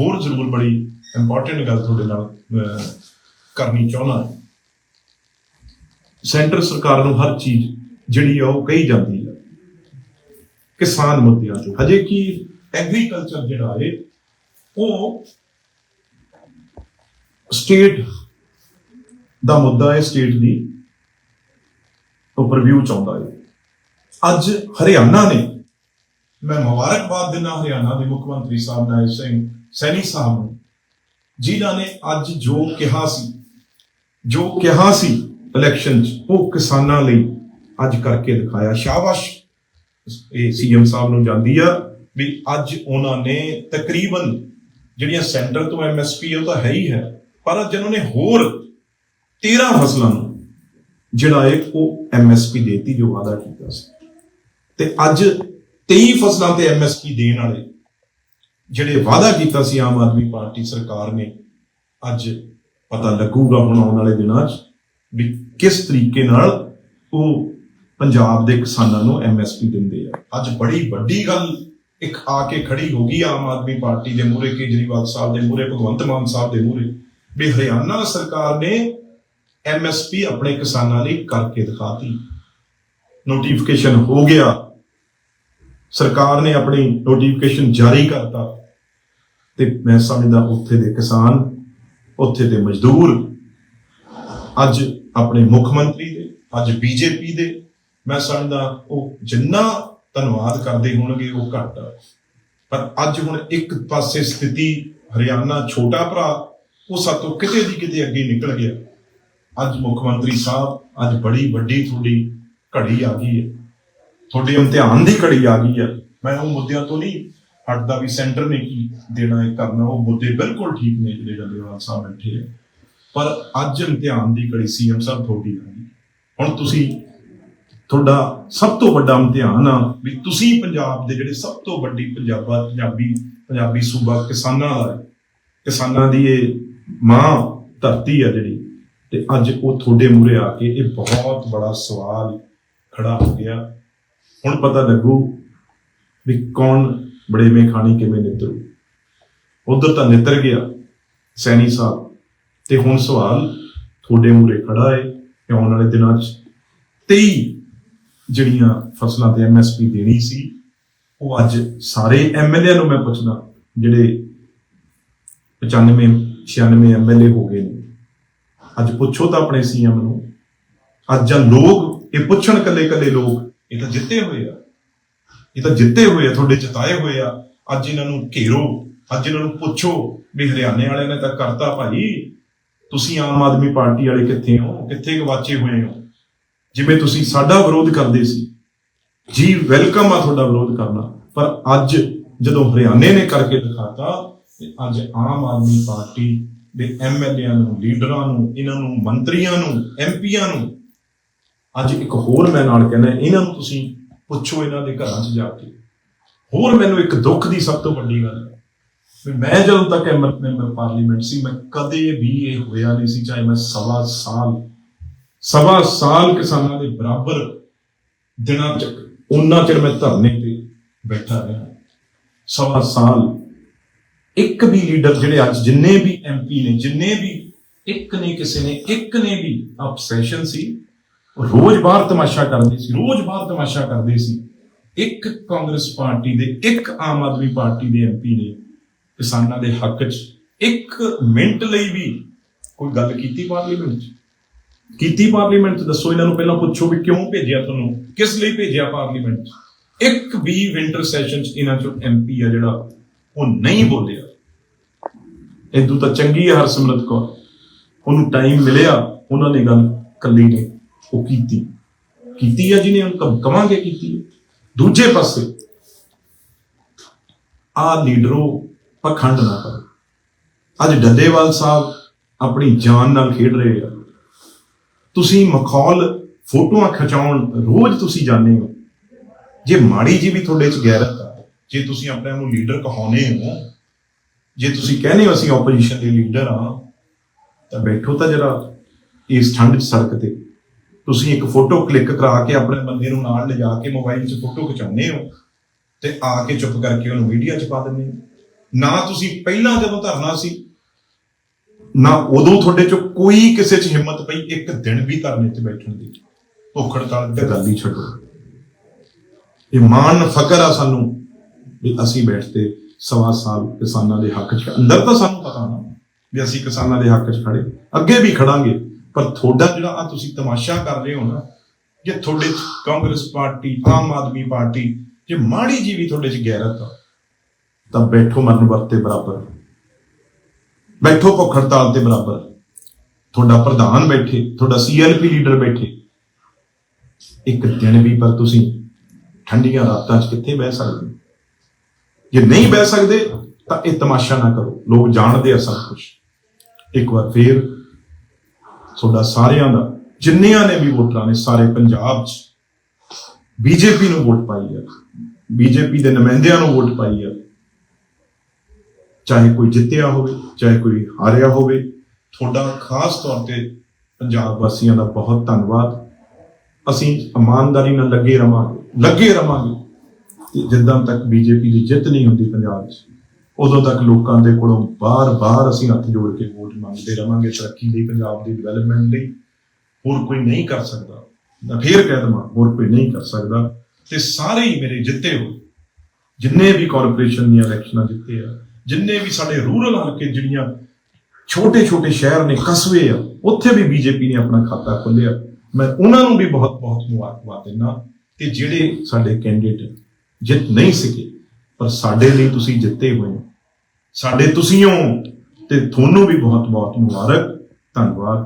ਹੋਰ ਜ਼ਰੂਰ ਬੜੀ ਇੰਪੋਰਟੈਂਟ ਗੱਲ ਤੁਹਾਡੇ ਨਾਲ ਕਰਨੀ ਚਾਹੁੰਦਾ। ਸੈਂਟਰ ਸਰਕਾਰ ਨੂੰ ਹਰ ਚੀਜ਼ ਜਿਹੜੀ ਆ ਉਹ ਕਹੀ ਜਾਂਦੀ ਹੈ ਕਿਸਾਨ ਮੁੱਦਿਆਂ ਤੇ ਹਜੇ ਕਿ ਐਗਰੀਕਲਚਰ ਜਿਹੜਾ ਹੈ ਉਹ ਸਟੇਟ ਦਾ ਮੁੱਦਾ ਹੈ ਸਟੇਟ ਦੀ ਉੱਪਰ ਓਵਰਵਿਊ ਚਾਹੁੰਦਾ ਹੈ ਅੱਜ ਹਰਿਆਣਾ ਨੇ, ਮੈਂ ਮੁਬਾਰਕਬਾਦ ਦਿੰਦਾ ਹਰਿਆਣਾ ਦੇ ਮੁੱਖ ਮੰਤਰੀ ਸਾਹਿਬ ਨਾਇਬ ਸਿੰਘ ਸੈਣੀ ਸਾਹਿਬ ਨੂੰ, ਜਿਨ੍ਹਾਂ ਨੇ ਅੱਜ ਜੋ ਕਿਹਾ ਸੀ, ਜੋ ਕਿਹਾ ਸੀ ਇਲੈਕਸ਼ਨ 'ਚ, ਉਹ ਕਿਸਾਨਾਂ ਲਈ ਅੱਜ ਕਰਕੇ ਦਿਖਾਇਆ। ਸ਼ਾਬਾਸ਼! ਇਹ ਸੀਐਮ ਸਾਹਿਬ ਨੂੰ ਜਾਂਦੀ ਆ ਵੀ ਅੱਜ ਉਹਨਾਂ ਨੇ ਤਕਰੀਬਨ ਜਿਹੜੀਆਂ ਸੈਂਟਰ ਤੋਂ ਐਮਐਸਪੀ ਉਹ ਤਾਂ ਹੈ ਹੀ ਹੈ, ਪਰ ਅੱਜ ਉਹਨਾਂ ਨੇ ਹੋਰ 13 ਫਸਲਾਂ ਨੂੰ ਜਿਹੜਾ ਹੈ ਉਹ ਐਮਐਸਪੀ ਦੇਤੀ, ਜੋ ਵਾਅਦਾ ਕੀਤਾ ਸੀ। ਤੇ ਅੱਜ 23 ਫਸਲਾਂ ਤੇ ਐਮਐਸਪੀ ਦੇਣ ਵਾਲੇ ਜਿਹੜੇ ਵਾਅਦਾ ਕੀਤਾ ਸੀ ਆਮ ਆਦਮੀ ਪਾਰਟੀ ਸਰਕਾਰ ਨੇ, ਅੱਜ ਪਤਾ ਲੱਗੂਗਾ ਹੁਣ ਆਉਣ ਵਾਲੇ ਦਿਨਾਂ 'ਚ ਵੀ ਕਿਸ ਤਰੀਕੇ ਨਾਲ ਉਹ ਪੰਜਾਬ ਦੇ ਕਿਸਾਨਾਂ ਨੂੰ ਐਮਐਸਪੀ ਦਿੰਦੇ ਆ। ਅੱਜ ਬੜੀ ਵੱਡੀ ਗੱਲ ਇੱਕ ਆ ਕੇ ਖੜੀ ਹੋ ਗਈ ਆਮ ਆਦਮੀ ਪਾਰਟੀ ਦੇ ਮੂਹਰੇ, ਕੇਜਰੀਵਾਲ ਸਾਹਿਬ ਦੇ ਮੂਹਰੇ, ਭਗਵੰਤ ਮਾਨ ਸਾਹਿਬ ਦੇ ਮੂਹਰੇ, ਵੀ ਹਰਿਆਣਾ ਸਰਕਾਰ ਨੇ ਐਮਐਸਪੀ ਆਪਣੇ ਕਿਸਾਨਾਂ ਲਈ ਕਰਕੇ ਦਿਖਾਤੀ। ਨੋਟੀਫਿਕੇਸ਼ਨ ਹੋ ਗਿਆ। ਸਰਕਾਰ ਨੇ ਆਪਣੀ ਨੋਟੀਫਿਕੇਸ਼ਨ ਜਾਰੀ ਕਰਤਾ। ਤੇ ਮੈਂ ਸਮਝਦਾ ਉੱਥੇ ਦੇ ਕਿਸਾਨ, ਉੱਥੇ ਦੇ ਮਜ਼ਦੂਰ, ਅੱਜ ਆਪਣੇ ਮੁੱਖ ਮੰਤਰੀ ਦੇ, ਅੱਜ ਬੀਜੇਪੀ ਦੇ, ਮੈਂ ਸਮਝਦਾ ਉਹ ਜਿੰਨਾ ਧੰਨਵਾਦ ਕਰਦੇ ਹੋਣਗੇ ਉਹ ਘੱਟ ਪਰ ਅੱਜ ਹੁਣ ਇੱਕ ਪਾਸੇ ਸਥਿਤੀ ਹਰਿਆਣਾ ਛੋਟਾ ਭਰਾ, ਉਹ ਸਾਤੋਂ ਕਿਤੇ ਦੀ ਕਿਤੇ ਅੱਗੇ ਨਿਕਲ ਗਿਆ। ਅੱਜ ਮੁੱਖ ਮੰਤਰੀ ਸਾਹਿਬ, ਅੱਜ ਬੜੀ ਵੱਡੀ ਤੁਹਾਡੀ ਘੜੀ ਆ ਗਈ ਹੈ। ਤੁਹਾਡੇ ਇਮਤਿਹਾਨ ਦੀ ਘੜੀ ਆ ਗਈ ਹੈ। ਮੈਂ ਉਹ ਮੁੱਦਿਆਂ ਤੋਂ ਨਹੀਂ ਹਟਦਾ ਵੀ ਸੈਂਟਰ ਨੇ ਕੀ ਦੇਣਾ ਹੈ ਕਰਨਾ, ਉਹ ਮੁੱਦੇ ਬਿਲਕੁਲ ਠੀਕ ਨੇ ਜਿਹੜੇ ਜੰਦੇਵਾਲ ਸਾਹਿਬ ਬੈਠੇ ਹੈ ਪਰ ਅੱਜ ਇਮਤਿਹਾਨ ਦੀ ਘੜੀ ਸੀਐਮ ਸਾਹਿਬ ਤੁਹਾਡੀ ਆ ਹੁਣ ਤੁਸੀਂ, ਤੁਹਾਡਾ ਸਭ ਤੋਂ ਵੱਡਾ ਇਮਤਿਹਾਨ ਆ ਵੀ ਤੁਸੀਂ ਪੰਜਾਬ ਦੇ ਜਿਹੜੇ ਸਭ ਤੋਂ ਵੱਡੀ ਪੰਜਾਬਾ, ਪੰਜਾਬੀ ਪੰਜਾਬੀ ਸੂਬਾ ਕਿਸਾਨਾਂ ਦਾ ਹੈ। ਕਿਸਾਨਾਂ ਦੀ ਇਹ ਮਾਂ ਧਰਤੀ ਆ ਜਿਹੜੀ, ਤੇ ਅੱਜ ਉਹ ਤੁਹਾਡੇ ਮੂਹਰੇ ਆ ਕੇ ਇਹ ਬਹੁਤ ਬੜਾ ਸਵਾਲ ਖੜਾ ਹੋ ਗਿਆ। ਹੁਣ ਪਤਾ ਲੱਗੂ ਵੀ ਕੌਣ ਬੜੇਵੇਂ ਖਾਣੀ ਕਿਵੇਂ ਨਿਤਰੂ? ਉਧਰ ਤਾਂ ਨਿਤਰ ਗਿਆ ਸੈਣੀ ਸਾਹਿਬ। ਤੇ ਹੁਣ ਸਵਾਲ, ਤੁਹਾਡੇ ਮੂਹਰੇ ਖੜਾ ਹੈ ਕਿ ਆਉਣ ਵਾਲੇ ਦਿਨਾਂ 'ਚ 23 ਜਿਹੜੀਆਂ ਫਸਲਾਂ ਤੇ ਐਮਐਸਪੀ ਦੇਣੀ ਸੀ, ਉਹ ਅੱਜ ਸਾਰੇ ਐਮਐਲਏ ਨੂੰ ਮੈਂ ਪੁੱਛਦਾ, ਜਿਹੜੇ 95 96 ਐਮਐਲਏ ਹੋ ਗਏ ਨੇ। ਅੱਜ ਪੁੱਛੋ ਤਾਂ ਆਪਣੇ ਸੀਐਮ ਨੂੰ। ਅੱਜ ਜਾਂ ਲੋਕ, ਇਹ ਪੁੱਛਣ ਕੱਲੇ ਕੱਲੇ ਲੋਕ, ਇਹ ਤਾਂ ਜਿੱਤੇ ਹੋਏ ਆ। ਇਹ ਤਾਂ ਜਿੱਤੇ ਹੋਏ ਆ, ਤੁਹਾਡੇ ਜਿਤਾਏ ਹੋਏ ਆ। ਅੱਜ ਇਹਨਾਂ ਨੂੰ ਘੇਰੋ, ਅੱਜ ਇਹਨਾਂ ਨੂੰ ਪੁੱਛੋ ਵੀ ਹਰਿਆਣੇ ਵਾਲਿਆਂ ਨੇ ਤਾਂ ਕਰਤਾ ਭਾਈ। ਤੁਸੀਂ ਆਮ ਆਦਮੀ ਪਾਰਟੀ ਵਾਲੇ ਕਿੱਥੇ ਹੋ? ਕਿੱਥੇ ਗਵਾਚੇ ਹੋਏ ਹੋ? ਜਿਵੇਂ ਤੁਸੀਂ ਸਾਡਾ ਵਿਰੋਧ ਕਰਦੇ ਸੀ। ਜੀ, ਵੈਲਕਮ ਆ ਤੁਹਾਡਾ ਵਿਰੋਧ ਕਰਨਾ। ਪਰ ਅੱਜ ਜਦੋਂ ਹਰਿਆਣੇ ਨੇ ਕਰਕੇ ਦਿਖਾਤਾ, ਤੇ ਅੱਜ ਆਮ ਆਦਮੀ ਪਾਰਟੀ ਦੇ ਐਮਐਲਏਆਂ ਨੂੰ, ਲੀਡਰਾਂ ਨੂੰ, ਇਹਨਾਂ ਨੂੰ, ਮੰਤਰੀਆਂ ਨੂੰ ਐਮਪੀਆਂ ਨੂੰ, ਅੱਜ ਇੱਕ ਹੋਰ ਮੈਂ ਨਾਲ ਕਹਿੰਦਾ, ਇਹਨਾਂ ਨੂੰ ਤੁਸੀਂ ਪੁੱਛੋ ਇਹਨਾਂ ਦੇ ਘਰਾਂ 'ਚ ਜਾ ਕੇ। ਹੋਰ ਮੈਨੂੰ ਇੱਕ ਦੁੱਖ ਦੀ ਸਭ ਤੋਂ ਵੱਡੀ ਗੱਲ ਹੈ। ਵੀ ਮੈਂ ਜਦੋਂ ਤੱਕ ਐਮਰ ਮੈਂਬਰ ਪਾਰਲੀਮੈਂਟ ਸੀ, ਮੈਂ ਕਦੇ ਵੀ ਇਹ ਹੋਇਆ ਨਹੀਂ ਸੀ, ਚਾਹੇ ਮੈਂ ਸਵਾ ਸਾਲ ਸਵਾ ਸਾਲ ਕਿਸਾਨਾਂ ਦੇ ਬਰਾਬਰ ਦਿਨਾਂ ਚ ਉਹਨਾਂ ਚਿਰ ਮੈਂ ਧਰਨੇ ਤੇ ਬੈਠਾ ਰਿਹਾ। ਸਵਾ ਸਾਲ ਇੱਕ ਵੀ ਲੀਡਰ ਜਿਹੜੇ ਅੱਜ ਜਿੰਨੇ ਵੀ ਐਮਪੀ ਨੇ, ਜਿੰਨੇ ਵੀ ਇੱਕ ਨੇ ਕਿਸੇ ਨੇ, ਇੱਕ ਨੇ ਵੀ ਅਬਸੈਸ਼ਨ ਸੀ ਰੋਜ਼ ਬਾਹਰ ਤਮਾਸ਼ਾ ਕਰਦੇ ਸੀ, ਰੋਜ਼ ਬਾਹਰ ਤਮਾਸ਼ਾ ਕਰਦੇ ਸੀ। ਇੱਕ ਕਾਂਗਰਸ ਪਾਰਟੀ ਦੇ, ਇੱਕ ਆਮ ਆਦਮੀ ਪਾਰਟੀ ਦੇ ਐਮਪੀ ਨੇ ਕਿਸਾਨਾਂ ਦੇ ਹੱਕ 'ਚ ਇੱਕ ਮਿੰਟ ਲਈ ਵੀ ਕੋਈ ਗੱਲ ਕੀਤੀ ਪਾਰਲੀਮੈਂਟ 'ਚ? ਕੀਤੀ ਪਾਰਲੀਮੈਂਟ 'ਚ? ਦੱਸੋ ਇਹਨਾਂ ਨੂੰ ਪਹਿਲਾਂ ਪੁੱਛੋ ਵੀ ਕਿਉਂ ਭੇਜਿਆ ਤੁਹਾਨੂੰ? ਕਿਸ ਲਈ ਭੇਜਿਆ ਪਾਰਲੀਮੈਂਟ 'ਚ? ਇੱਕ ਵੀ ਵਿੰਟਰ ਸੈਸ਼ਨ 'ਚ ਇਹਨਾਂ 'ਚੋਂ ਐਮਪੀ ਆ ਜਿਹੜਾ, ਉਹ ਨਹੀਂ ਬੋਲਿਆ। ਇਦੋਂ ਤਾਂ ਚੰਗੀ ਹੈ ਹਰਸਿਮਰਤ ਕੌਰ। ਉਹਨੂੰ ਟਾਈਮ ਮਿਲਿਆ, ਉਹਨਾਂ ਨੇ ਗੱਲ ਕੱਲੀ ਨੇ। ਉਹ ਕੀਤੀ। ਕੀਤੀ ਆ ਜਿਹਨੇ, ਉਹਨੂੰ ਕਵਾਂਗੇ ਕੀਤੀ। ਦੂਜੇ ਪਾਸੇ ਆ ਲੀਡਰੋ ਪਖੰਡ ਨਾ ਕਰੋ। ਅੱਜ ਡੱਲੇਵਾਲ ਸਾਹਿਬ ਆਪਣੀ ਜਾਨ ਨਾਲ ਖੇਡ ਰਹੇ ਆ। ਤੁਸੀਂ ਮਖੌਲ ਫੋਟੋਆਂ ਖਿਚਾਉਣ ਰੋਜ਼ ਤੁਸੀਂ ਜਾਂਦੇ ਹੋ। ਜੇ ਮਾੜੀ ਜੀ ਵੀ ਤੁਹਾਡੇ ਚ ਗੈਰਤ ਆ, ਜੇ ਤੁਸੀਂ ਆਪਣੇ ਨੂੰ ਲੀਡਰ ਕਹਾਉਨੇ ਹੋ, ਜੇ ਤੁਸੀਂ ਕਹਿੰਦੇ ਹੋ ਅਸੀਂ ਆਪੋਜੀਸ਼ਨ ਦੇ ਲੀਡਰ ਆ ਤਾਂ ਬੈਠੋ ਤਾਂ ਜਰਾ ਇਸ ਠੰਡ 'ਚ ਸੜਕ ਤੇ। ਤੁਸੀਂ ਇੱਕ ਫੋਟੋ ਕਲਿੱਕ ਕਰਾ ਕੇ ਆਪਣੇ ਬੰਦੇ ਨੂੰ ਨਾਲ ਲਿਜਾ ਕੇ ਮੋਬਾਈਲ 'ਚ ਫੋਟੋ ਖਿਚਾਉਂਦੇ ਹੋ ਤੇ ਆ ਕੇ ਚੁੱਪ ਕਰਕੇ ਉਹਨੂੰ ਮੀਡੀਆ 'ਚ ਪਾ ਦਿੰਦੇ ਹੋ। ਨਾ ਤੁਸੀਂ ਪਹਿਲਾਂ ਜਦੋਂ ਧਰਨਾ ਸੀ, ਨਾ ਉਦੋਂ ਤੁਹਾਡੇ ਚੋਂ ਕੋਈ ਕਿਸੇ 'ਚ ਹਿੰਮਤ ਪਈ ਇੱਕ ਦਿਨ ਵੀ ਧਰਨੇ ਤੇ ਬੈਠਣ ਦੀ। ਭੁੱਖ ਹੜਤਾਲ ਦੀ ਗੱਲ ਹੀ ਛੱਡੋ। ਇਹ ਮਾਣ, ਫਕਰ ਆ ਸਾਨੂੰ ਵੀ ਅਸੀਂ ਬੈਠਦੇ ਸਵਾ ਸਾਲ ਕਿਸਾਨਾਂ ਦੇ ਹੱਕ 'ਚ। ਅੰਦਰ ਤਾਂ ਸਾਨੂੰ ਪਤਾ ਨਾ ਵੀ ਅਸੀਂ ਕਿਸਾਨਾਂ ਦੇ ਹੱਕ 'ਚ ਖੜੇ। ਅੱਗੇ ਵੀ ਖੜਾਂਗੇ। ਪਰ ਤੁਹਾਡਾ ਜਿਹੜਾ ਆ ਤੁਸੀਂ ਤਮਾਸ਼ਾ ਕਰ ਰਹੇ ਹੋ ਨਾ, ਜੇ ਤੁਹਾਡੇ 'ਚ ਕਾਂਗਰਸ ਪਾਰਟੀ, ਆਮ ਆਦਮੀ ਪਾਰਟੀ, ਜੇ ਮਾੜੀ ਜੀ ਵੀ ਤੁਹਾਡੇ 'ਚ ਗੈਰਤ ਆ, ਤਾਂ ਬੈਠੋ ਮਰਨ ਵਰਤੇ ਬਰਾਬਰ। ਬੈਠੋ ਭੁੱਖ ਹੜਤਾਲ ਤੇ ਬਰਾਬਰ। ਤੁਹਾਡਾ ਪ੍ਰਧਾਨ ਬੈਠੇ, ਤੁਹਾਡਾ ਸੀਐਲਪੀ ਲੀਡਰ ਬੈਠੇ। ਇੱਕ ਦਿਨ ਵੀ ਪਰ ਤੁਸੀਂ ਠੰਡੀਆਂ ਰਾਤਾਂ 'ਚ ਕਿੱਥੇ ਬਹਿ ਸਕਦੇ ਜੇ ਨਹੀਂ ਬਹਿ ਸਕਦੇ, ਤਾਂ ਇਹ ਤਮਾਸ਼ਾ ਨਾ ਕਰੋ। ਲੋਕ ਜਾਣਦੇ ਆ ਸਭ ਕੁਝ ਇੱਕ ਵਾਰ ਫੇਰ ਤੁਹਾਡਾ ਸਾਰਿਆਂ ਦਾ, ਜਿੰਨਿਆਂ ਨੇ ਵੀ ਵੋਟਰਾਂ ਨੇ ਸਾਰੇ ਪੰਜਾਬ 'ਚ ਬੀਜੇਪੀ ਨੂੰ ਵੋਟ ਪਾਈ ਹੈ ਬੀਜੇਪੀ ਦੇ ਨੁਮਾਇੰਦਿਆਂ ਨੂੰ ਵੋਟ ਪਾਈ ਹੈ ਚਾਹੇ ਕੋਈ ਜਿੱਤਿਆ ਹੋਵੇ, ਚਾਹੇ ਕੋਈ ਹਾਰਿਆ ਹੋਵੇ, ਤੁਹਾਡਾ ਖਾਸ ਤੌਰ ਤੇ ਪੰਜਾਬ ਵਾਸੀਆਂ ਦਾ ਬਹੁਤ ਧੰਨਵਾਦ। ਅਸੀਂ ਇਮਾਨਦਾਰੀ ਨਾਲ ਲੱਗੇ ਰਵਾਂਗੇ ਲੱਗੇ ਰਵਾਂਗੇ ਤੇ ਜਿੱਦਾਂ ਤੱਕ ਬੀਜੇਪੀ ਦੀ ਜਿੱਤ ਨਹੀਂ ਹੁੰਦੀ ਪੰਜਾਬ 'ਚ। ਉਦੋਂ ਤੱਕ ਲੋਕਾਂ ਦੇ ਕੋਲੋਂ ਬਾਰ-ਬਾਰ ਅਸੀਂ ਹੱਥ ਜੋੜ ਕੇ ਵੋਟ ਮੰਗਦੇ ਰਵਾਂਗੇ, ਤਰੱਕੀ ਲਈ, ਪੰਜਾਬ ਦੀ ਡਿਵੈਲਪਮੈਂਟ ਲਈ। ਹੋਰ ਕੋਈ ਨਹੀਂ ਕਰ ਸਕਦਾ। ਮੈਂ ਫੇਰ ਕਹਿ ਦਵਾਂ, ਹੋਰ ਕੋਈ ਨਹੀਂ ਕਰ ਸਕਦਾ। ਤੇ ਸਾਰੇ ਹੀ ਮੇਰੇ ਜਿੱਤੇ ਹੋ ਜਿੰਨੇ ਵੀ ਕਾਰਪੋਰੇਸ਼ਨ ਦੀਆਂ ਇਲੈਕਸ਼ਨਾਂ ਜਿੱਤੇ ਆ, ਜਿੰਨੇ ਵੀ ਸਾਡੇ ਰੂਰਲ ਹਲਕੇ ਜਿਹੜੀਆਂ ਛੋਟੇ ਛੋਟੇ ਸ਼ਹਿਰ ਨੇ, ਕਸਬੇ ਆ, ਉੱਥੇ ਵੀ ਬੀਜੇਪੀ ਨੇ ਆਪਣਾ ਖਾਤਾ ਖੋਲ੍ਹਿਆ। ਮੈਂ ਉਹਨਾਂ ਨੂੰ ਵੀ ਬਹੁਤ ਬਹੁਤ ਮੁਬਾਰਕਬਾਦ ਦਿੰਦਾ ਕਿ ਜਿਹੜੇ ਸਾਡੇ ਕੈਂਡੀਡੇਟ ਜਿੱਤ ਨਹੀਂ ਸਕੇ, ਪਰ ਸਾਡੇ ਲਈ ਤੁਸੀਂ ਜਿੱਤੇ ਹੋਏ ਹੋ। ਸਾਡੇ ਤੁਸੀਂ ਹੋ ਤੇ ਤੁਹਾਨੂੰ ਵੀ ਬਹੁਤ ਬਹੁਤ ਮੁਬਾਰਕ ਧੰਨਵਾਦ।